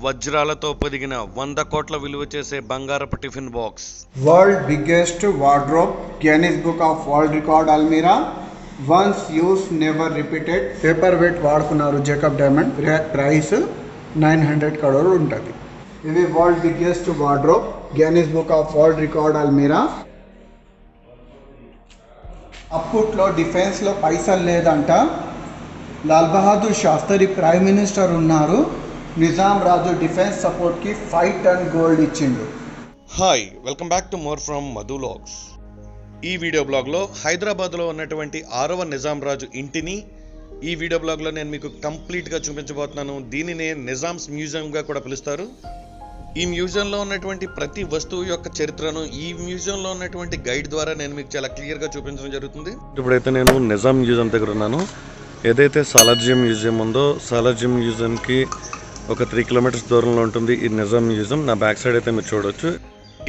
వజ్రాలతో పొదిగిన వంద కోట్ల విలువ చేసే బంగారపు tiffin box. World biggest wardrobe Guinness book of world record అల్మీరా once use never repeated paperweight వాడుకున్నారు Jacob diamond price nine hundred crore ఉంటుంది. ఇది world biggest wardrobe Guinness book of world record అల్మీరా అప్పట్లో డిఫెన్స్లో పైసలు లేదంట. లాల్ బహదూర్ శాస్త్రి ప్రైమ్ మినిస్టర్ ఉన్నారు. నిజాం రాజు defence సపోర్ట్కి ఫైవ్ టన్ గోల్డ్ ఇచ్చిండు. Hi welcome back to more from Madhu vlogs ఈ వీడియో బ్లాగ్లో హైదరాబాద్లో ఉన్నటువంటి ఆరవ నిజాం రాజు ఇంటిని ఈ వీడియో బ్లాగ్లో నేను మీకు కంప్లీట్గా చూపించబోతున్నాను. దీనినే నిజామ్స్ మ్యూజియంగా కూడా పిలుస్తారు. ఈ మ్యూజియంలో ఉన్నటువంటి ప్రతి వస్తువు యొక్క చరిత్రను ఈ మ్యూజియంలో ఉన్నటువంటి గైడ్ ద్వారా నేను మీకు చాలా క్లియర్గా చూపించడం జరుగుతుంది. ఇప్పుడైతే నేను నిజాం మ్యూజియం దగ్గర ఉన్నాను. ఏదైతే సాలార్జియం మ్యూజియం ఉందో సాలార్జియం మ్యూజియంకి ఒక త్రీ కిలోమీటర్స్ దూరంలో ఉంటుంది. ఈ నిజాం మ్యూజియం. నా బ్యాక్ సైడ్ అయితే మీరు చూడొచ్చు.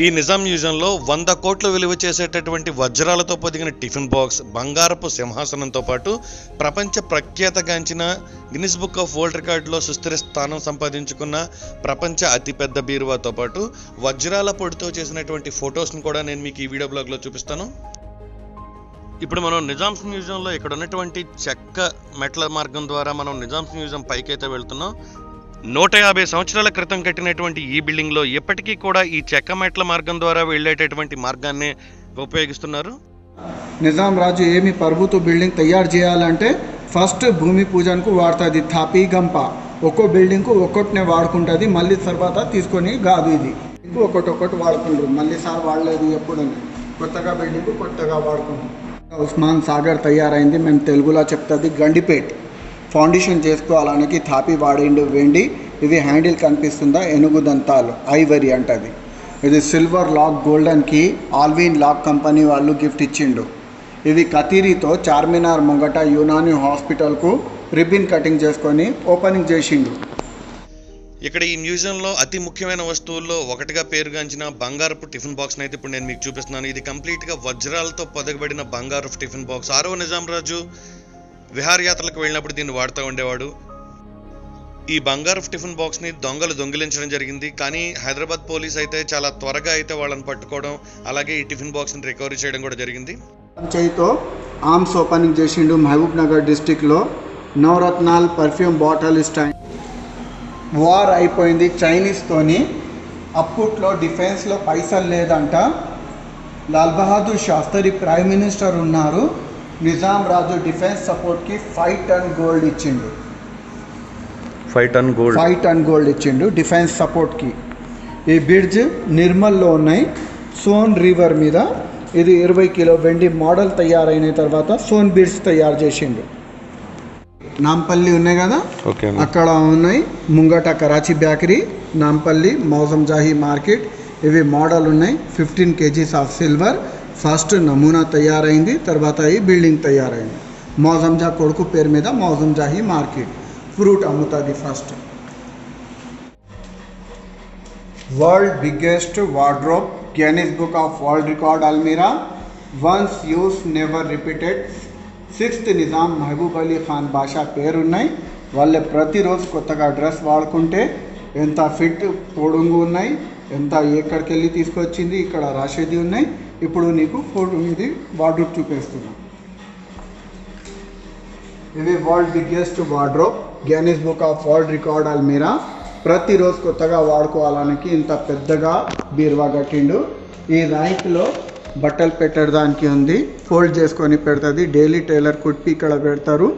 ఈ నిజాం మ్యూజియంలో వంద కోట్ల విలువ చేసేటటువంటి వజ్రాలతో పొదిగిన టిఫిన్ బాక్స్ బంగారపు సింహాసనంతో పాటు ప్రపంచ ప్రఖ్యాతగాంచిన గిన్నిస్ బుక్ ఆఫ్ వరల్డ్ రికార్డులో సుస్థిర స్థానం సంపాదించుకున్న ప్రపంచ అతిపెద్ద బీరువాతో పాటు వజ్రాల పొడితో చేసినటువంటి ఫొటోస్ను కూడా నేను మీకు ఈ వీడియో బ్లాగ్లో చూపిస్తాను. ఇప్పుడు మనం నిజామ్స్ మ్యూజియంలో ఇక్కడ ఉన్నటువంటి చెక్క మెట్ల మార్గం ద్వారా మనం నిజామ్స్ మ్యూజియం పైకైతే వెళ్తున్నాం. నూట యాభై సంవత్సరాల క్రితం కట్టినటువంటి ఈ బిల్డింగ్లో ఇప్పటికీ కూడా ఈ చెక్క మెట్ల మార్గం ద్వారా వెళ్ళేటటువంటి మార్గాన్ని ఉపయోగిస్తున్నారు? నిజాం రాజు ఏమి పర్వత బిల్డింగ్ తయారు చేయాలంటే ఫస్ట్ భూమి పూజనకు వాడుతుంది థాపి గంప. ఒక్కో బిల్డింగ్కు ఒక్కొక్కనే వాడుకుంటుంది మళ్ళీ తర్వాత తీసుకొని కాదు ఇది. ఒక్కొక్కటి ఒక్కటి వాడుకుంటారు మళ్ళీ సార్ వాడలేదు ఎప్పుడని. కొత్తగా బిల్డింగ్ కొత్తగా వాడుకుంటాం ఉస్మాన్ సాగర్ తయారైంది మేము తెలుగులో చెప్తుంది గండిపేట్. ఫౌండేషన్ చేసుకోవాలనికి థాపి వాడిండు వెండి ఇది హ్యాండిల్ కనిపిస్తుందా? ఎనుగు దంతాలు ఐవరీ అంటది. ఇది సిల్వర్ లాక్ గోల్డెన్కి ఆల్విన్ లాక్ కంపెనీ వాళ్ళు గిఫ్ట్ ఇచ్చిండు. ఇది కతీరితో చార్మినార్ ముంగట యునాని హాస్పిటల్కు రిబ్బిన్ కటింగ్ చేసుకొని ఓపెనింగ్ చేసిండు. ఇక్కడ ఈ మ్యూజియంలో అతి ముఖ్యమైన వస్తువుల్లో ఒకటిగా పేరుగాంచిన బంగారపు టిఫిన్ బాక్స్ అయితే ఇప్పుడు నేను మీకు చూపిస్తున్నాను. ఇది కంప్లీట్గా వజ్రాలతో పొదగబడిన బంగారపు టిఫిన్ బాక్స్. ఆరో నిజాం రాజు విహారయాత్రలకు వెళ్ళినప్పుడు దీన్ని వాడుతూ ఉండేవాడు. ఈ బంగారపు టిఫిన్ బాక్స్ని దొంగలు దొంగిలించడం జరిగింది. కానీ హైదరాబాద్ పోలీస్ అయితే చాలా త్వరగా అయితే వాళ్ళని పట్టుకోవడం అలాగే ఈ టిఫిన్ బాక్స్ని రికవరీ చేయడం కూడా జరిగింది. చేయితో ఆర్మ్స్ ఓపెనింగ్ చేసిండు మహబూబ్ నగర్ డిస్టిక్లో నవరత్నాల్ పర్ఫ్యూమ్ బాటిల్ స్టాండ్ వార్ అయిపోయింది. చైనీస్తోని అప్పట్లో డిఫెన్స్లో పైసలు లేదంట. లాల్ బహదూర్ శాస్త్రి ప్రైమ్ మినిస్టర్ ఉన్నారు. నిజాం రాజు డిఫెన్స్ సపోర్ట్కి ఫైవ్ టన్ గోల్డ్ ఇచ్చిండు. Five ton gold. Five ton gold ఇచ్చిండు డిఫెన్స్ సపోర్ట్కి ఈ బ్రిడ్జ్ నిర్మల్లో ఉన్నాయి. సోన్ రివర్ మీద ఇది ఇరవై కిలో వెండి మోడల్ తయారైన తర్వాత సోన్ బ్రిడ్జ్ తయారు చేసిండు. నాంపల్లి ఉన్నాయి కదా? ఓకే అక్కడ ఉన్నాయి. ముంగట కరాచీ బేకరీ నాంపల్లి మౌజం జాహీ మార్కెట్ ఇవి మోడల్ ఉన్నాయి. Fifteen KGs of silver first నమూనా తయారైంది తర్వాత ఈ బిల్డింగ్ తయారైంది. మౌజంజా కొడుకు పేరు మీద Moazzam Jahi market. Fruit అమ్ముతుంది first. World biggest wardrobe Guinness book of world record అల్మీరా once use never repeated sixth Nizam Mahbub Ali Khan Basha పేరున్నాయి. వాళ్ళే ప్రతిరోజు కొత్తగా డ్రెస్ వాడుకుంటే ఎంత ఫిట్ పొడుగు ఉన్నాయి ఎంత ఎక్కడికి వెళ్ళి తీసుకొచ్చింది ఇక్కడ రాసేది ఉన్నాయి. ఇప్పుడు నీకు ఫోటో ఇది వార్డ్రోబ్ చూపిస్తున్నాను ఇది world biggest wardrobe Guinness book of world record అల్మీరా ప్రతిరోజు కొత్తగా వాడుకోవాలనికి ఇంత పెద్దగా బీరువా కట్టిండు. ఈ ర్యాంక్లో బట్టలు పెట్టడానికి ఉంది. ఫోల్డ్ చేసుకొని పెడుతుంది. డైలీ టైలర్ కుట్టి ఇక్కడ పెడతారు.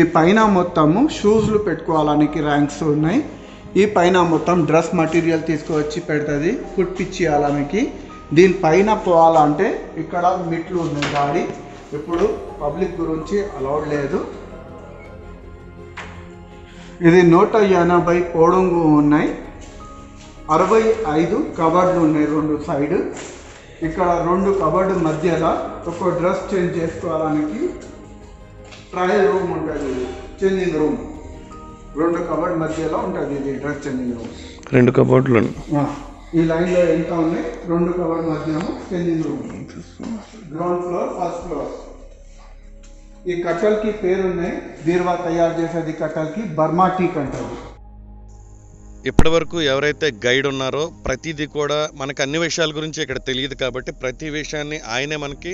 ఈ పైన మొత్తము షూస్లు పెట్టుకోవాలనికి ర్యాంక్స్ ఉన్నాయి. ఈ పైన మొత్తం డ్రెస్ మటీరియల్ తీసుకువచ్చి పెడుతుంది. కుట్టించేయాలనికి దీనిపైన పోవాలంటే ఇక్కడ మిట్లు ఉన్నాయి గాడి ఇప్పుడు పబ్లిక్ గురించి అలౌడ్ లేదు. ఇది నూట ఎనభై పొడుగు ఉన్నాయి. అరవై ఐదు కవర్లు ఉన్నాయి రెండు సైడ్. ఇక్కడ రెండు కబర్డ్ మధ్యలో ఒక డ్రెస్ చేంజ్ చేసుకోవడానికి ట్రయల్ రూమ్ ఉంటుంది. ఇది చేంజింగ్ రూమ్ రెండు కబర్డ్ మధ్యలో ఉంటుంది ఇది డ్రెస్ చేంజింగ్ రూమ్ రెండు కబోర్డులు ఈ లైన్లో ఎంత ఉన్నాయి? రెండు కబర్డ్ మధ్యలో changing room. Ground floor first floor ఈ కట్టల్కి పేరు ఉన్నాయి బీరువా తయారు చేసేది కట్టల్కి. బర్మా టీక్ అంటారు ఇప్పటివరకు ఎవరైతే గైడ్ ఉన్నారో ప్రతిదీ కూడా మనకు అన్ని విషయాల గురించి ఇక్కడ తెలియదు కాబట్టి ప్రతి విషయాన్ని ఆయనే మనకి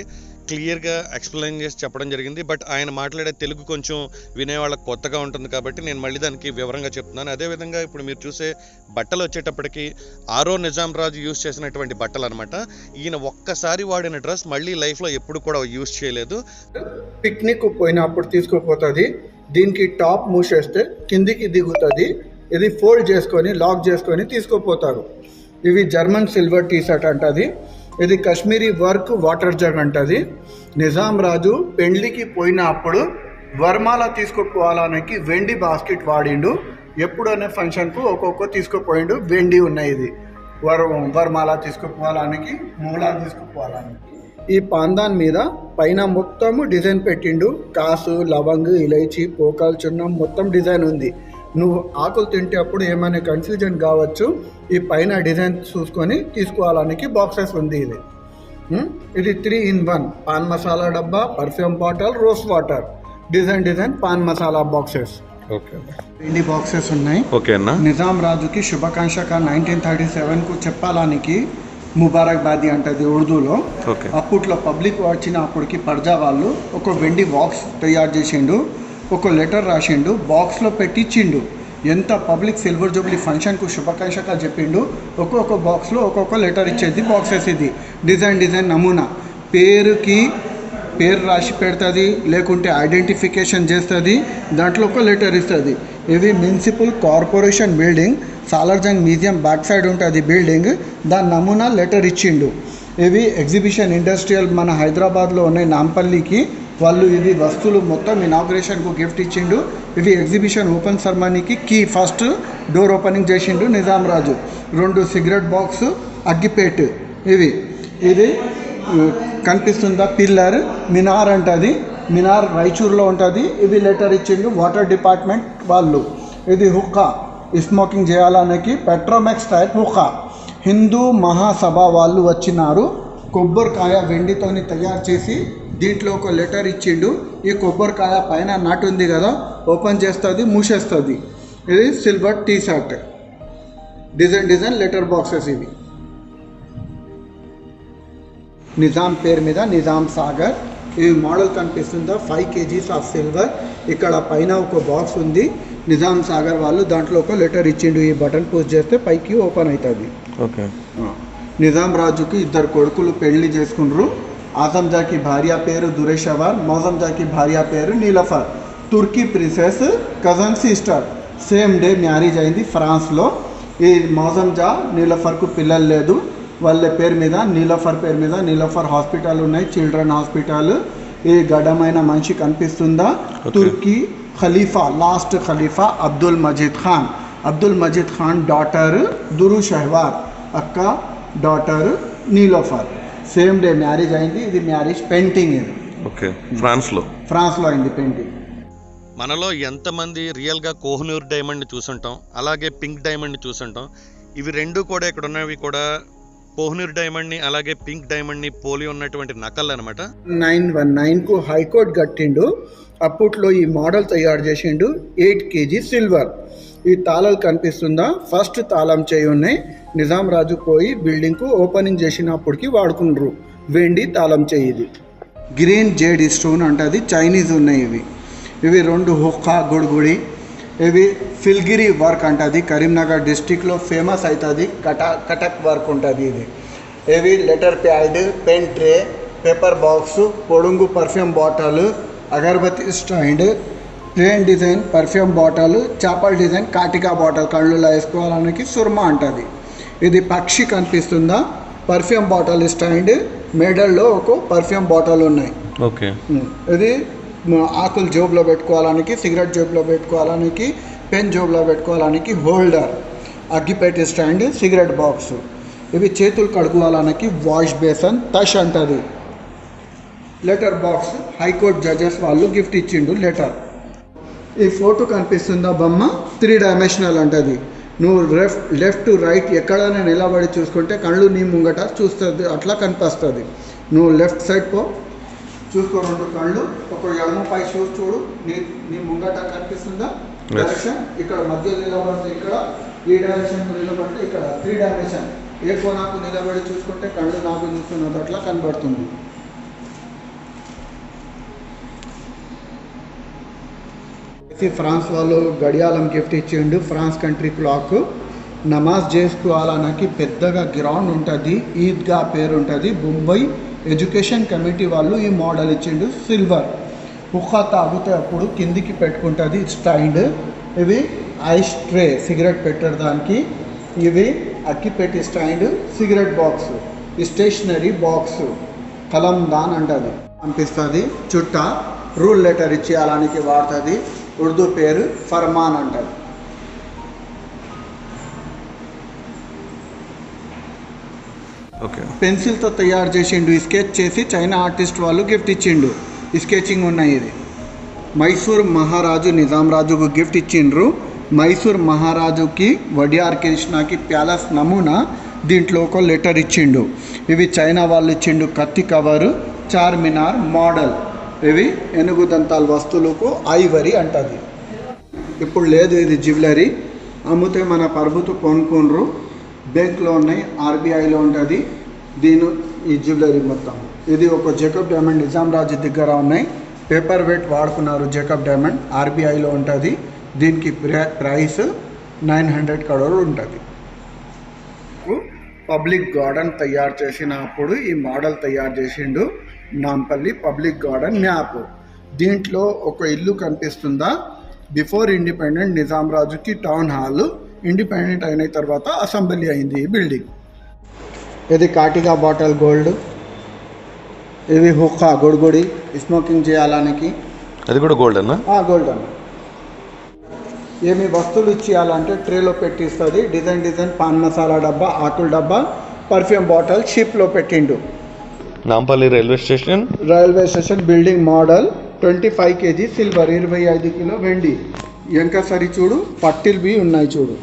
క్లియర్గా ఎక్స్ప్లెయిన్ చేసి చెప్పడం జరిగింది. బట్ ఆయన మాట్లాడే తెలుగు కొంచెం వినేవాళ్ళకి కొత్తగా ఉంటుంది కాబట్టి నేను మళ్ళీ దానికి వివరంగా చెప్తున్నాను. అదేవిధంగా ఇప్పుడు మీరు చూసే బట్టలు వచ్చేటప్పటికి ఆరో నిజాం రాజు యూస్ చేసినటువంటి బట్టలు అనమాట ఈయన ఒక్కసారి వాడిన డ్రెస్ మళ్ళీ లైఫ్లో ఎప్పుడు కూడా యూజ్ చేయలేదు. పిక్నిక్ పోయినప్పుడు తీసుకుపోతుంది. దీనికి టాప్ మూసేస్తే కిందికి దిగుతుంది. ఇది ఫోల్డ్ చేసుకొని లాక్ చేసుకొని తీసుకుపోతారు. ఇవి జర్మన్ సిల్వర్ టీ షర్ట్ అంటది. ఇది కాశ్మీరీ వర్క్ వాటర్ జగ్ అంటది. నిజాం రాజు పెండ్లికి పోయినప్పుడు వర్మాల తీసుకుపోవాలనికి వెండి బాస్కెట్ వాడిండు. ఎప్పుడనే ఫంక్షన్కు ఒక్కొక్క తీసుకుపోయిండు. వెండి ఉన్నాయి ఇది. వర్ వర్మాల తీసుకుపోవాలనికి మూలా తీసుకుపోవాలని ఈ పాందాన్ మీద పైన మొత్తము డిజైన్ పెట్టిండు. కాసు లవంగ్ ఇలైచి పోకాల్ చున్నం మొత్తం డిజైన్ ఉంది. నువ్వు ఆకులు తింటే అప్పుడు ఏమైనా కన్ఫ్యూజన్ కావచ్చు ఈ పైన డిజైన్ చూసుకొని తీసుకోవాలనికి బాక్సెస్ ఉంది ఇది. ఇది three in one paan masala డబ్బా perfume bottle rose water design design paan masala boxes okay ఇన్ని బాక్సెస్ ఉన్నాయి. ఓకే అన్న. నిజాం రాజుకి శుభాకాంక్షక నైన్టీన్ థర్టీ సెవెన్కు చెప్పాలానికి ముబారక్బాది అంటది ఉర్దూలో. ఓకే అప్పట్లో పబ్లిక్ వచ్చిన అప్పటికి పర్జా వాళ్ళు ఒక వెండి బాక్స్ తయారు చేసిండు. ఒక లెటర్ రాసిండు బాక్స్లో పెట్టించిండు ఎంత పబ్లిక్ సిల్వర్ జూబ్లీ ఫంక్షన్కు శుభాకాంక్షగా చెప్పిండు. ఒక్కొక్క బాక్స్లో ఒక్కొక్క లెటర్ ఇచ్చేది బాక్సెస్ ఇది డిజైన్ డిజైన్ నమూనా. పేరుకి పేరు రాసి పెడుతుంది లేకుంటే ఐడెంటిఫికేషన్ చేస్తుంది దాంట్లో ఒక లెటర్ ఇస్తుంది. ఇది municipal corporation building Salar Jung museum back side ఉంటుంది బిల్డింగ్ దాని నమూనా లెటర్ ఇచ్చిండు. ఇవి ఎగ్జిబిషన్ ఇండస్ట్రియల్ మన హైదరాబాద్లో ఉన్న నాంపల్లికి వాళ్ళు ఇది వస్తువులు మొత్తం ఇనాగ్రేషన్కు గిఫ్ట్ ఇచ్చిండు. ఇవి ఎగ్జిబిషన్ ఓపెన్ సెరమనీకి కీ ఫస్ట్ డోర్ ఓపెనింగ్ చేసిండు నిజాం రాజు. రెండు సిగరెట్ బాక్స్ అగ్గిపేట్. ఇవి ఇది కనిపిస్తుందా? పిల్లర్ మినార్ అంటది. మినార్ రాయచూర్లో ఉంటుంది. ఇది లెటర్ ఇచ్చిండు వాటర్ డిపార్ట్మెంట్ వాళ్ళు. ఇది హుక్కా. స్మోకింగ్ చేయాలనికి పెట్రోమెక్స్ టైప్ హుక్కా. హిందూ మహాసభ వాళ్ళు వచ్చినారు. కొబ్బరికాయ వెండితోని తయారు చేసి దీంట్లో ఒక లెటర్ ఇచ్చిండు ఈ కొబ్బరికాయ పైన నటు ఉంది కదా ఓపెన్ చేస్తుంది మూసేస్తుంది. ఇది silver T shirt. Design design letter boxes ఇవి. నిజాం పేరు మీద నిజాం సాగర్. ఈ మోడల్ కనిపిస్తుందా? Five KGs of silver. ఇక్కడ పైన ఒక బాక్స్ ఉంది. నిజాం సాగర్ వాళ్ళు దాంట్లో ఒక లెటర్ ఇచ్చిండు. ఈ బటన్ పూజ చేస్తే పైకి ఓపెన్ అవుతుంది. ఓకే. నిజాం రాజుకి ఇద్దరు కొడుకులు పెళ్ళి చేసుకున్నారు. ఆజంజాకి భార్య పేరు దురేషవర్ మౌజంజాకి భార్య పేరు నీలఫర్ తుర్కీ princess cousin sister same day marriage అయింది ఫ్రాన్స్లో ఈ మౌజంజా నీలఫర్కు పిల్లలు లేదు వాళ్ళ పేరు మీద నీలఫర్ పేరు మీద నీలఫర్ హాస్పిటల్ ఉన్నాయి చిల్డ్రన్ హాస్పిటల్ ఈ గడ్డమైన మనిషి కనిపిస్తుందా Okay. తుర్కీ ఖలీఫా లాస్ట్ ఖలీఫా Abdul Majid Khan Abdul Majid Khan daughter Durrushehvar అక్క daughter Niloufer same day marriage అయింది ఇది మ్యారేజ్ పెయింటింగ్ ఇది. ఓకే ఫ్రాన్స్లో. ఫ్రాన్స్లో అయింది పెయింటింగ్. మనలో ఎంతమంది రియల్గా కోహ్నూర్ డైమండ్ని చూసుంటాం అలాగే పింక్ డైమండ్ని చూసుంటాం ఇవి రెండు కూడా ఇక్కడ ఉన్నవి కూడా కోహ్నూర్ డైమండ్ని అలాగే పింక్ డైమండ్ని పోలి ఉన్నటువంటి నకల్ అనమాట నైన్ వన్ నైన్కు హైకోర్టు కట్టిండు అప్పట్లో ఈ మోడల్ తయారు చేసిండు ఎయిట్ కేజీ సిల్వర్. ఈ తాళాలు కనిపిస్తుందా? ఫస్ట్ తాళం చేయి ఉన్నాయి. నిజాం రాజు పోయి బిల్డింగ్కు ఓపెనింగ్ చేసినప్పటికి వాడుకుండ్రు. వెండి తాళం చేయి ఇది. గ్రీన్ జేడ్ స్టోన్ అంటది చైనీస్ ఉన్నాయి ఇవి. ఇవి రెండు హుక్కా గుడిగుడి. ఇవి ఫిల్గిరి వర్క్ అంటుంది కరీంనగర్ డిస్టిక్లో ఫేమస్ అవుతుంది కటా కటక్ వర్క్ ఉంటుంది ఇది. ఇవి letter pad pen tray paper box పొడుంగు perfume bottle agarbatti stand train design perfume bottle చేపల డిజైన్ కాటికా బాటిల్ కళ్ళులో వేసుకోవడానికి సుర్మా అంటుంది. ఇది పక్షి కనిపిస్తుందా? పర్ఫ్యూమ్ బాటిల్ స్టాండ్ మెడల్లో ఒక పర్ఫ్యూమ్ బాటిల్ ఉన్నాయి. ఓకే. ఇది ఆకులు జోబులో పెట్టుకోవడానికి సిగరెట్ జోబులో పెట్టుకోవడానికి పెన్ జోబులో పెట్టుకోవడానికి హోల్డర్ అగ్గిపెట్టి స్టాండ్ సిగరెట్ బాక్స్ ఇవి చేతులు కడుక్కోవడానికి వాష్ బేసన్ టష్ అంటది. Letter box high court judges వాళ్ళు గిఫ్ట్ ఇచ్చిండు లెటర్ ఈ ఫోటో కనిపిస్తుందా బొమ్మ? త్రీ డైమెన్షనల్ అంటది. నువ్వు లెఫ్ట్ లెఫ్ట్ టు రైట్ ఎక్కడైనా నిలబడి చూసుకుంటే కళ్ళు నీ ముంగట చూస్తుంది అట్లా కనిపిస్తుంది. నువ్వు లెఫ్ట్ సైడ్ పో. చూసుకో రెండు కళ్ళు. ఒక ఎడమ పై చూసి చూడు. నీ నీ ముంగట కనిపిస్తుందా? డైరెక్షన్ ఇక్కడ మధ్య నిలబడితే ఇక్కడ ఈ డైరెక్షన్ నిలబడితే ఇక్కడ. త్రీ డైమెన్షన్ ఏ కోణాకు నిలబడి చూసుకుంటే కళ్ళు నాకు చూస్తున్నది అట్లా కనబడుతుంది. ఫ్రాన్స్ వాళ్ళు గడియాలం గిఫ్ట్ ఇచ్చిండు. France country clock. నమాజ్ చేసుకోవాలనకి పెద్దగా గ్రౌండ్ ఉంటుంది. ఈద్గా పేరు ఉంటుంది. ముంబై ఎడ్యుకేషన్ కమిటీ వాళ్ళు ఈ మోడల్ ఇచ్చిండు. సిల్వర్. ఉఖ తాగితే అప్పుడు కిందికి పెట్టుకుంటుంది. స్టైండ్. ఇవి ఐస్ ట్రే సిగరెట్ పెట్టడానికి ఇవి అక్కిపెట్టి stand cigarette box. Stationery box. కలం దాన్ అంటది. పంపిస్తుంది. చుట్ట రూల్ లెటర్ ఇచ్చి అలానికి వాడుతుంది. ఉర్దూ పేరు ఫర్మాన్ అంటది ఓకే. పెన్సిల్తో తయారు చేసిండు స్కెచ్ చేసి చైనా ఆర్టిస్ట్ వాళ్ళు గిఫ్ట్ ఇచ్చిండు. స్కెచింగ్ ఉన్నాయి ఇది. మైసూర్ మహారాజు నిజాం రాజుకు గిఫ్ట్ ఇచ్చిండ్రు. మైసూర్ మహారాజుకి వడియార్ కృష్ణకి ప్యాలెస్ నమూనా దీంట్లో ఒక లెటర్ ఇచ్చిండు. ఇవి చైనా వాళ్ళు ఇచ్చిండు కత్తి కవరు చార్మినార్ మోడల్. ఇవి ఎనుగు దంతాల వస్తువులకు ఐవరీ అంటది. ఇప్పుడు లేదు ఇది జ్యువెలరీ అమ్మితే మన పరుపుతూ కొనుక్కుండ్రు. బ్యాంక్లో ఉన్నాయి ఆర్బీఐలో ఉంటుంది. దీని ఈ జ్యువెలరీ మొత్తం. ఇది ఒక జేకబ్ డైమండ్ నిజాం రాజు దగ్గర ఉన్నాయి. పేపర్ వెయిట్ వాడుకున్నారు జేకబ్ డైమండ్ ఆర్బీఐలో ఉంటుంది. దీనికి ప్రైస్ నైన్ హండ్రెడ్ కరోడ్ ఉంటుంది. పబ్లిక్ గార్డెన్ తయారు చేసినప్పుడు ఈ మోడల్ తయారు చేసిండు. Nampally public garden map. దీంట్లో ఒక ఇల్లు కనిపిస్తుందా? బిఫోర్ ఇండిపెండెంట్ నిజాం రాజుకి టౌన్ హాల్ ఇండిపెండెంట్ అయిన తర్వాత అసెంబ్లీ అయింది ఈ బిల్డింగ్. ఇది కాటిగా బాటల్ గోల్డ్ ఇవి హుక్కా గుడిగుడి స్మోకింగ్ చేయాలనికి. అది కూడా గోల్డ్ అన్న గోల్డ్ అన్న ఏమి వస్తువులు ఇచ్చేయాలంటే ట్రేలో పెట్టిస్తుంది. డిజైన్ డిజైన్ పాన్ మసాలా డబ్బా ఆకుల డబ్బా పర్ఫ్యూమ్ బాటిల్ షిప్లో పెట్టిండు. Nampally railway station. Railway station building model twenty five KG silver ఇరవై ఐదు కిలో వెండి. ఇంకా సరి చూడు పట్టిల్ బి ఉన్నాయి చూడు.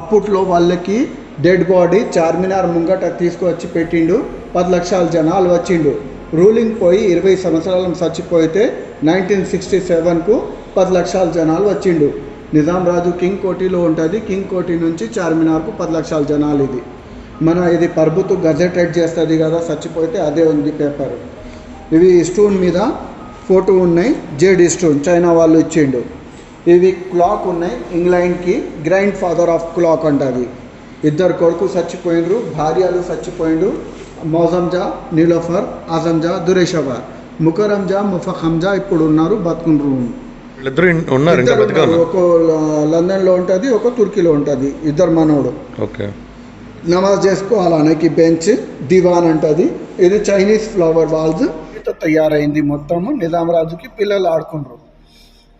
అప్పట్లో వాళ్ళకి డెడ్ బాడీ చార్మినార్ ముంగట తీసుకువచ్చి పెట్టిండు. పది లక్షల జనాలు వచ్చిండు. రూలింగ్ పోయి ఇరవై సంవత్సరాలు చచ్చిపోతే నైన్టీన్ సిక్స్టీ సెవెన్కు పది లక్షల జనాలు వచ్చిండు. నిజాం రాజు కింగ్ కోటిలో ఉంటుంది. కింగ్ కోటి నుంచి చార్మినార్కు పది లక్షల జనాలు ఇది. మన ఇది పర్బుతు గజెటెడ్ చేస్తుంది కదా చచ్చిపోతే అదే ఉంది పేపర్. ఇవి స్టోన్ మీద ఫోటో ఉన్నాయి జేడి స్టోన్ చైనా వాళ్ళు ఇచ్చిండు. ఇవి క్లాక్ ఉన్నాయి ఇంగ్లాండ్కి గ్రాండ్ ఫాదర్ ఆఫ్ క్లాక్ అంటది ఇద్దరు కొడుకు చచ్చిపోయినరు భార్యలు చచ్చిపోయిండ్రు మౌజంజా నీలోఫర్ ఆజంజా దురేషవా ముకరంజా ముఫక్ హంజా ఇప్పుడు ఉన్నారు బతుకుండ్రు. ఇద్దరు ఉన్నారు. ఒక లండన్లో ఉంటుంది ఒక తుర్కీలో ఉంటుంది ఇద్దరు మనోడు ఓకే. నమాజ్ చేసుకోవాలనికి బెంచ్ దివాన్ అంటది. ఇది చైనీస్ ఫ్లవర్ వాల్స్ తయారైంది మొత్తము. నిజాం రాజుకి పిల్లలు ఆడుకుంటారు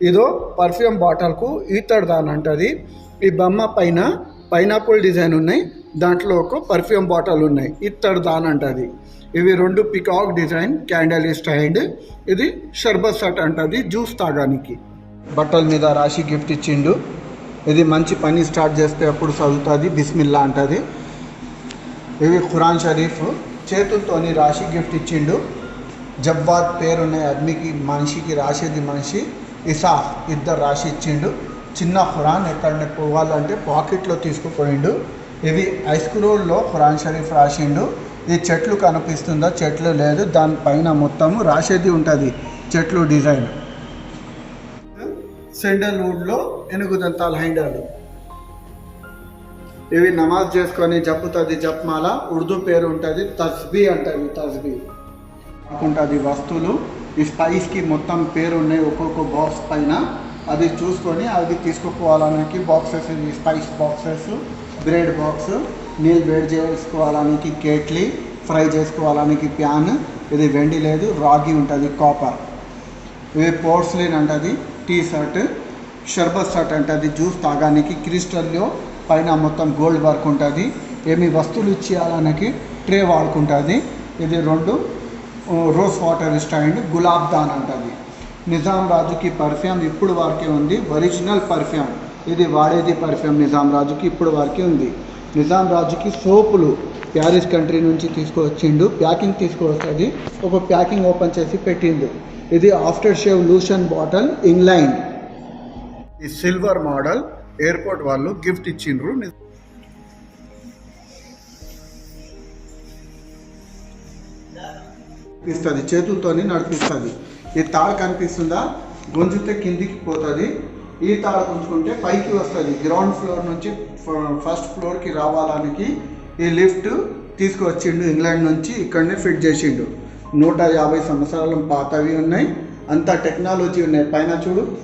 ఇదో పర్ఫ్యూమ్ బాటిల్కు ఈతర్ దాన్ అంటది. ఈ బొమ్మ పైన పైనాపిల్ డిజైన్ ఉన్నాయి. దాంట్లో ఒక పర్ఫ్యూమ్ బాటిల్ ఉన్నాయి. ఇత్తర్ దాన్ అంటది. ఇవి రెండు పికాక్ డిజైన్ క్యాండల్ స్టైండ్ ఇది షర్బత్ సట్ అంటది జ్యూస్ తాగానికి. బట్టల మీద రాసి గిఫ్ట్ ఇచ్చిండు. ఇది మంచి పని స్టార్ట్ చేస్తే అప్పుడు చదువుతుంది. బిస్మిల్లా అంటది. ఇవి ఖురాన్ షరీఫ్ చేతులతోని రాసి గిఫ్ట్ ఇచ్చిండు. జబ్బాద్ పేరున్న అద్మికి మనిషికి రాసేది మనిషి ఇసాహ్ ఇద్దరు రాసి ఇచ్చిండు. చిన్న ఖురాన్ ఎక్కడనే పోవాలంటే పాకెట్లో తీసుకుపోయిండు. ఇవి ఐస్క్రోల్లో ఖురాన్ షరీఫ్ రాసిండు. ఈ చెట్లు కనిపిస్తుందా? చెట్లు లేదు. దానిపైన మొత్తము రాసేది ఉంటుంది. చెట్లు డిజైన్. సెండల్వుడ్లో ఎనుగు దంతాల హైండర్లు ఇవి నమాజ్ చేసుకొని జప్పుతుంది జప్మాల ఉర్దూ పేరు ఉంటుంది తస్బీ అంటది తస్బీ ఉంటుంది వస్తువులు. ఈ స్పైస్కి మొత్తం పేరు ఉన్నాయి ఒక్కొక్క బాక్స్ పైన. అది చూసుకొని అది తీసుకుపోవాలనికి boxes spice boxes bread box నీళ్ళు వేడి చేసుకోవడానికి కేట్లీ ఫ్రై చేసుకోవడానికి ప్యాన్ ఇది వెండి లేదు రాగి ఉంటుంది కాపర్ ఇవి పోర్స్లిన్ అంటది టీ షర్ట్ షర్బత్ షర్ట్ అంటుంది జ్యూస్ తాగానికి క్రిస్టల్లో పైన మొత్తం గోల్డ్ వర్క్ ఉంటుంది. ఏమి వస్తువులు ఇచ్చేయాలనికి ట్రే వాడుకుంటుంది. ఇది రెండు రోజ్ వాటర్ స్టాండ్ గులాబ్ దాన్ అంటది. నిజాం రాజుకి పర్ఫ్యూమ్ ఇప్పుడు వరకే ఉంది. Original perfume. ఇది వాడేది పర్ఫ్యూమ్ నిజాం రాజుకి ఇప్పుడు వరకే ఉంది. నిజాం రాజుకి సోపులు ప్యారిస్ కంట్రీ నుంచి తీసుకువచ్చిండు ప్యాకింగ్ తీసుకువస్తుంది ఒక ప్యాకింగ్ ఓపెన్ చేసి పెట్టిండు. ఇది after shave lotion bottle England ఈ సిల్వర్ మోడల్ ఎయిర్పోర్ట్ వాళ్ళు గిఫ్ట్ ఇచ్చిండ్రు. ఇస్తుంది చేతులతోని నడిపిస్తుంది. ఈ తాళ కనిపిస్తుందా? గుంజితే కిందికి పోతుంది. ఈ తాళ గుంజుకుంటే పైకి వస్తుంది. గ్రౌండ్ ఫ్లోర్ నుంచి ఫ- ఫస్ట్ ఫ్లోర్కి రావడానికి ఈ లిఫ్ట్ తీసుకువచ్చిండు ఇంగ్లాండ్ నుంచి ఇక్కడనే ఫిట్ చేసిండు. నూట యాభై సంవత్సరాల పాతవి ఉన్నాయి. అంత టెక్నాలజీ ఉన్నాయి. పైన చూడు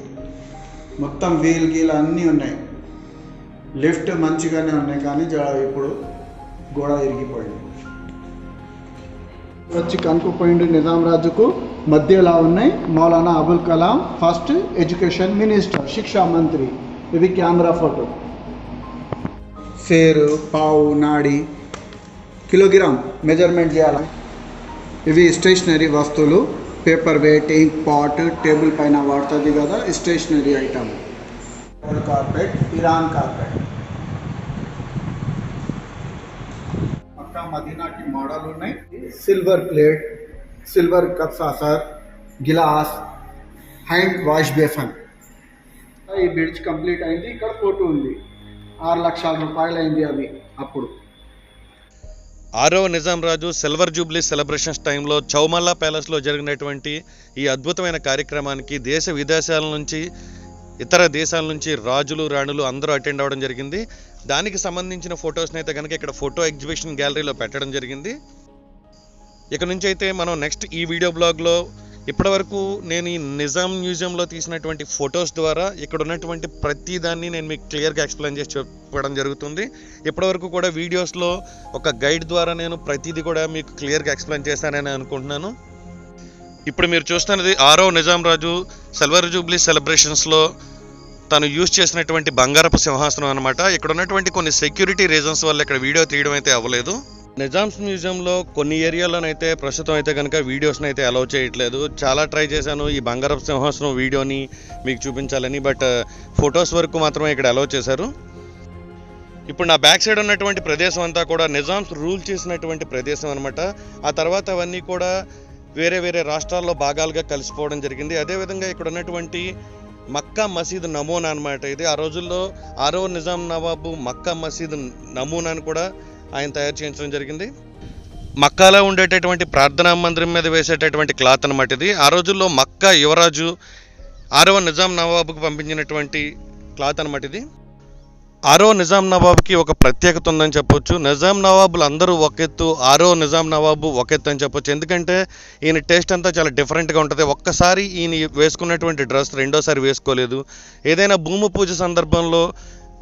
మొత్తం వీల్ గీల్ అన్నీ ఉన్నాయి. లిఫ్ట్ మంచిగానే ఉన్నాయి కానీ ఇప్పుడు గోడ ఇరిగిపోయింది. వచ్చి కనుక్కుపోయిండు నిజాం రాజుకు. మధ్యలో ఉన్నాయి Maulana Abul Kalam first education minister శిక్షా మంత్రి. ఇవి కెమెరా ఫోటో. సేరు పావు నాడి కిలోగ్రామ్ మెజర్మెంట్ చేయాలి. ఇవి స్టేషనరీ వస్తువులు. Paper weight ink pot table పైన వాడుతుంది కదా stationery item. Carpet Iran carpet. మదీనాకి model ఉన్నాయి. Silver plate silver cup saucer గిలాస్ hand wash basin ఈ బ్రిడ్జ్ కంప్లీట్ అయింది. ఇక్కడ ఫోటో ఉంది. ఆరు లక్షల రూపాయలు అయింది అవి అప్పుడు. ఆరవ నిజాం రాజు సిల్వర్ జూబ్లీ సెలబ్రేషన్స్ టైంలో చౌమల్లా ప్యాలెస్లో జరిగినటువంటి ఈ అద్భుతమైన కార్యక్రమానికి దేశ విదేశాల నుంచి ఇతర దేశాల నుంచి రాజులు రాణులు అందరూ అటెండ్ అవ్వడం జరిగింది. దానికి సంబంధించిన ఫొటోస్ని అయితే కనుక ఇక్కడ ఫోటో ఎగ్జిబిషన్ గ్యాలరీలో పెట్టడం జరిగింది. ఇక నుంచి అయితే మనం నెక్స్ట్ ఈ వీడియో బ్లాగ్లో ఇప్పటివరకు నేను ఈ నిజాం మ్యూజియంలో తీసినటువంటి ఫొటోస్ ద్వారా ఇక్కడ ఉన్నటువంటి ప్రతి దాన్ని నేను మీకు క్లియర్గా ఎక్స్ప్లెయిన్ చేసి చెప్పడం జరుగుతుంది. ఇప్పటివరకు కూడా వీడియోస్లో ఒక గైడ్ ద్వారా నేను ప్రతిదీ కూడా మీకు క్లియర్గా ఎక్స్ప్లెయిన్ చేశానని అనుకుంటున్నాను. ఇప్పుడు మీరు చూస్తున్నది ఆరో నిజాం రాజు సిల్వర్ జూబ్లీ సెలబ్రేషన్స్లో తను యూజ్ చేసినటువంటి బంగారపు సింహాసనం అనమాట ఇక్కడ ఉన్నటువంటి కొన్ని సెక్యూరిటీ రీజన్స్ వల్ల ఇక్కడ వీడియో తీయడం అయితే అవ్వలేదు. నిజామ్స్ మ్యూజియంలో కొన్ని ఏరియాలోనైతే ప్రస్తుతం అయితే కనుక వీడియోస్ని అయితే అలౌ చేయట్లేదు. చాలా ట్రై చేశాను ఈ బంగారపు సింహాసనం వీడియోని మీకు చూపించాలని బట్ uh, ఫొటోస్ వరకు మాత్రమే ఇక్కడ అలౌ చేశారు. ఇప్పుడు నా బ్యాక్ సైడ్ ఉన్నటువంటి ప్రదేశం అంతా కూడా నిజామ్స్ రూల్ చేసినటువంటి ప్రదేశం అనమాట ఆ తర్వాత అవన్నీ కూడా వేరే వేరే రాష్ట్రాల్లో భాగాలుగా కలిసిపోవడం జరిగింది. అదేవిధంగా ఇక్కడ ఉన్నటువంటి మక్కా మసీద్ నమూనా అనమాట ఇది. ఆ రోజుల్లో ఆరో నిజాం నవాబు మక్కా మసీద్ నమూనాను కూడా ఆయన తయారు చేయించడం జరిగింది. మక్కాలో ఉండేటటువంటి ప్రార్థనా మందిరం మీద వేసేటటువంటి క్లాత్ అనమాట ఇది. ఆ రోజుల్లో మక్కా యువరాజు ఆరవ నిజాం నవాబుకు పంపించినటువంటి క్లాత్ అనమాట ఇది. ఆరో నిజాం నవాబుకి ఒక ప్రత్యేకత ఉందని చెప్పొచ్చు. నిజాం నవాబులు అందరూ ఒక ఎత్తు ఆరో నిజాం నవాబు ఒక ఎత్తు అని చెప్పొచ్చు. ఎందుకంటే ఈయన టేస్ట్ అంతా చాలా డిఫరెంట్గా ఉంటుంది. ఒక్కసారి ఈయన వేసుకున్నటువంటి డ్రెస్ రెండోసారి వేసుకోలేదు. ఏదైనా భూమి పూజ సందర్భంలో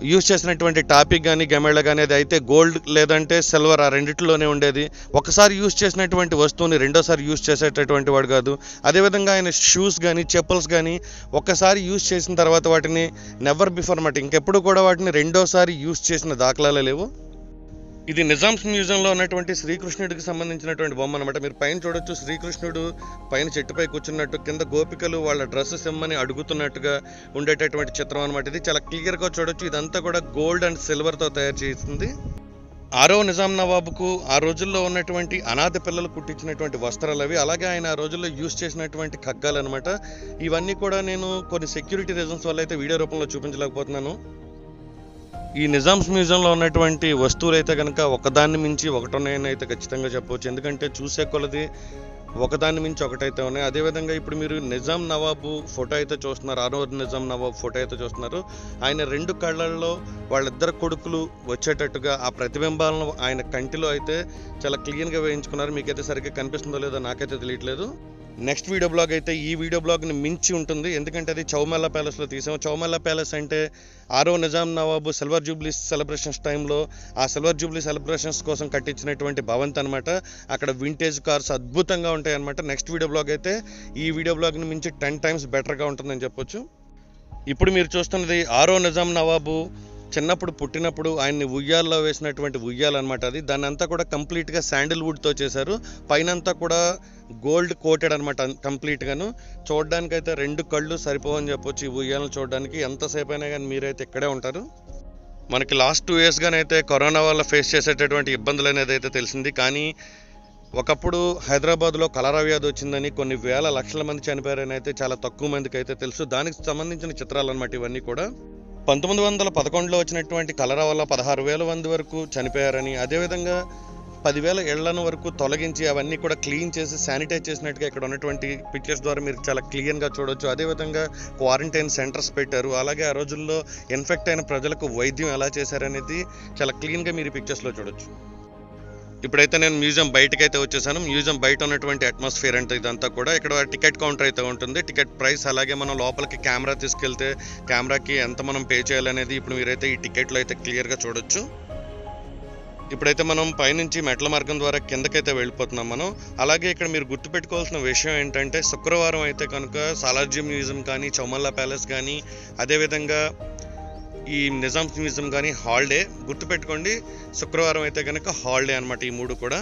యూజ్ చేసినటువంటి టాపిక్ కానీ గమెళ్ళ కానీ అది అయితే గోల్డ్ లేదంటే సిల్వర్ ఆ రెండిట్లోనే ఉండేది. ఒకసారి యూజ్ చేసినటువంటి వస్తువుని రెండోసారి యూజ్ చేసేటటువంటి వాడు కాదు. అదేవిధంగా ఆయన షూస్ కానీ చెప్పుల్స్ కానీ ఒక్కసారి యూజ్ చేసిన తర్వాత వాటిని నెవర్ బిఫోర్ అన్నమాట. ఇంకెప్పుడు కూడా వాటిని రెండోసారి యూజ్ చేసిన దాఖలాలే లేవు. ఇది నిజామ్స్ మ్యూజియంలో ఉన్నటువంటి శ్రీకృష్ణుడికి సంబంధించినటువంటి బొమ్మ అనమాట మీరు పైన చూడొచ్చు శ్రీకృష్ణుడు పైన చెట్టుపై కూర్చున్నట్టు కింద గోపికలు వాళ్ళ డ్రెస్సెస్ ఇమ్మని అడుగుతున్నట్టుగా ఉండేటటువంటి చిత్రం అనమాట ఇది చాలా క్లియర్గా చూడొచ్చు. ఇదంతా కూడా గోల్డ్ అండ్ సిల్వర్తో తయారు చేస్తుంది ఆరో నిజాం నవాబుకు ఆ రోజుల్లో ఉన్నటువంటి అనాథ పిల్లలు కుట్టించినటువంటి వస్త్రాలు అవి అలాగే ఆయన ఆ రోజుల్లో యూజ్ చేసినటువంటి ఖగ్గాలు అనమాట ఇవన్నీ కూడా నేను కొన్ని సెక్యూరిటీ రీజన్స్ వల్ల అయితే వీడియో రూపంలో చూపించలేకపోతున్నాను. ఈ నిజామ్స్ మ్యూజియంలో ఉన్నటువంటి వస్తువులు అయితే కనుక ఒకదాన్ని మించి ఒకటున్నాయని అయితే ఖచ్చితంగా చెప్పవచ్చు. ఎందుకంటే చూసే కొలది ఒకదాన్ని మించి ఒకటైతే ఉన్నాయి. అదేవిధంగా ఇప్పుడు మీరు నిజాం నవాబు ఫోటో అయితే చూస్తున్నారు. ఆరో నిజాం నవాబు ఫోటో అయితే చూస్తున్నారు. ఆయన రెండు కళ్ళల్లో వాళ్ళిద్దరు కొడుకులు వచ్చేటట్టుగా ఆ ప్రతిబింబాలను ఆయన కంటిలో అయితే చాలా క్లీన్గా వేయించుకున్నారు. మీకైతే సరిగ్గా కనిపిస్తుందో లేదో నాకైతే తెలియట్లేదు. నెక్స్ట్ వీడియో బ్లాగ్ అయితే ఈ వీడియో బ్లాగ్ని మించి ఉంటుంది. ఎందుకంటే అది చౌమల్లా ప్యాలెస్లో తీసాం చౌమల్లా ప్యాలెస్ అంటే ఆరో Nizam nawab silver jubilee celebrations టైంలో ఆ సిల్వర్ జూబ్లీ సెలబ్రేషన్స్ కోసం కట్టించినటువంటి భవంత్ అనమాట అక్కడ వింటేజ్ కార్స్ అద్భుతంగా ఉంటాయి అనమాట నెక్స్ట్ వీడియో బ్లాగ్ అయితే ఈ వీడియో బ్లాగ్ని మించి టెన్ టైమ్స్ బెటర్గా ఉంటుందని చెప్పొచ్చు. ఇప్పుడు మీరు చూస్తున్నది ఆరో నిజాం నవాబు చిన్నప్పుడు పుట్టినప్పుడు ఆయన్ని ఉయ్యాల్లో వేసినటువంటి ఉయ్యాలన్నమాట అది. దాన్ని అంతా కూడా కంప్లీట్గా శాండిల్వుడ్తో చేశారు. పైనంతా కూడా గోల్డ్ కోటెడ్ అనమాట కంప్లీట్గాను. చూడడానికైతే రెండు కళ్ళు సరిపోవని చెప్పొచ్చు ఈ ఉయ్యాలను చూడడానికి. ఎంతసేపు అయినా కానీ మీరైతే ఇక్కడే ఉంటారు. మనకి లాస్ట్ టూ ఇయర్స్గానైతే కరోనా వల్ల ఫేస్ చేసేటటువంటి ఇబ్బందులు అనేది అయితే తెలిసింది. కానీ ఒకప్పుడు హైదరాబాద్లో కలరా వ్యాధి వచ్చిందని కొన్ని వేల లక్షల మంది చనిపోయారని అయితే చాలా తక్కువ మందికి అయితే తెలుసు. దానికి సంబంధించిన చిత్రాలు అనమాట ఇవన్నీ కూడా. పంతొమ్మిది వందల పదకొండులో వచ్చినటువంటి కలరా వల్ల పదహారు వేల మంది వరకు చనిపోయారని అదేవిధంగా పదివేల ఇళ్ళను వరకు తొలగించి అవన్నీ కూడా క్లీన్ చేసి శానిటైజ్ చేసినట్టుగా ఇక్కడ ఉన్నటువంటి పిక్చర్స్ ద్వారా మీరు చాలా క్లియర్గా చూడొచ్చు. అదేవిధంగా క్వారంటైన్ సెంటర్స్ పెట్టారు. అలాగే ఆ రోజుల్లో ఇన్ఫెక్ట్ అయిన ప్రజలకు వైద్యం ఎలా చేశారనేది చాలా క్లీన్గా మీరు పిక్చర్స్లో చూడొచ్చు. ఇప్పుడైతే నేను మ్యూజియం బయటకు అయితే వచ్చేసాను. మ్యూజియం బయట ఉన్నటువంటి అట్మాస్ఫియర్ అంటే ఇదంతా కూడా ఇక్కడ టికెట్ కౌంటర్ అయితే ఉంటుంది. టికెట్ ప్రైస్ అలాగే మనం లోపలికి కెమెరా తీసుకెళ్తే కెమెరాకి ఎంత మనం పే చేయాలనేది ఇప్పుడు మీరైతే ఈ టికెట్లో అయితే క్లియర్గా చూడొచ్చు. ఇప్పుడైతే మనం పైనుంచి మెట్ల మార్గం ద్వారా కిందకైతే వెళ్ళిపోతున్నాం మనం. అలాగే ఇక్కడ మీరు గుర్తుపెట్టుకోవాల్సిన విషయం ఏంటంటే శుక్రవారం అయితే కనుక సాలార్జీ మ్యూజియం కానీ చౌమల్లా ప్యాలెస్ కానీ అదేవిధంగా ఈ నిజాం మ్యూజియం కానీ హాలిడే గుర్తుపెట్టుకోండి. శుక్రవారం అయితే కనుక హాలిడే అనమాట ఈ మూడు కూడా.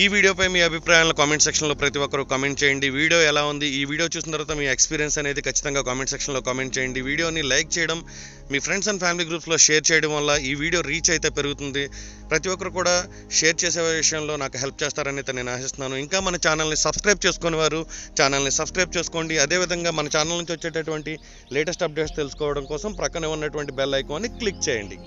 ఈ వీడియోపై మీ అభిప్రాయాలను కామెంట్ సెక్షన్లో ప్రతి ఒక్కరు కామెంట్ చేయండి. వీడియో ఎలా ఉంది? ఈ వీడియో చూసిన తర్వాత మీ ఎక్స్పీరియన్స్ అనేది ఖచ్చితంగా కామెంట్ సెక్షన్లో కామెంట్ చేయండి. వీడియోని లైక్ చేయడం మీ ఫ్రెండ్స్ అండ్ ఫ్యామిలీ గ్రూప్స్లో షేర్ చేయడం వల్ల ఈ వీడియో రీచ్ అయితే పెరుగుతుంది. ప్రతి ఒక్కరు కూడా షేర్ చేసే విషయంలో నాకు హెల్ప్ చేస్తారని నేను ఆశిస్తున్నాను. ఇంకా మన ఛానల్ని సబ్స్క్రైబ్ చేసుకునే వారు ఛానల్ని సబ్స్క్రైబ్ చేసుకోండి. అదేవిధంగా మన ఛానల్ నుంచి వచ్చేటటువంటి లేటెస్ట్ అప్డేట్స్ తెలుసుకోవడం కోసం ప్రక్కనే ఉన్నటువంటి బెల్ ఐకాన్ని క్లిక్ చేయండి.